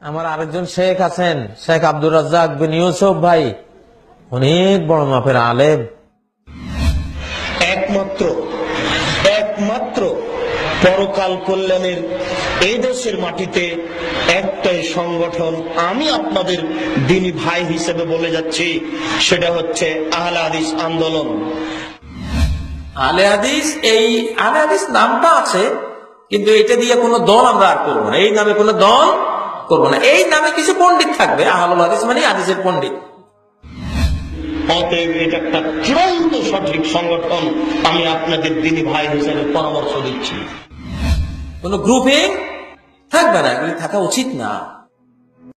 আমার আরেকজন শেখ আছেন, শেখ আব্দুর রাজ্জাক বিন ইউসুফ ভাই। অনেক বড় মাপের আলেম। একমাত্র একমাত্র পরকাল কল্যাণের এই দেশের মাটিতে একটাই সংগঠন আমি আপনাদের দিনী ভাই হিসেবে বলে যাচ্ছি, সেটা হচ্ছে আহলাদিস আন্দোলন। আলে হাদিস এই আলে হাদিস নামটা আছে কিন্তু এটা দিয়ে কোনো দল আমরা আর করব না। এই নামে কোনো দল করব না। এই নামে কিছু পণ্ডিত থাকবে আহলুল হাদিস মানে হাদিসের পণ্ডিত। অতএব এটা একটা চূড়ান্ত সঠিক সংগঠন আমি আপনাদের দিনী ভাই হিসেবে পরামর্শ দিচ্ছি। কোনো গ্রুপে থাকবে না এগুলি থাকা উচিত না।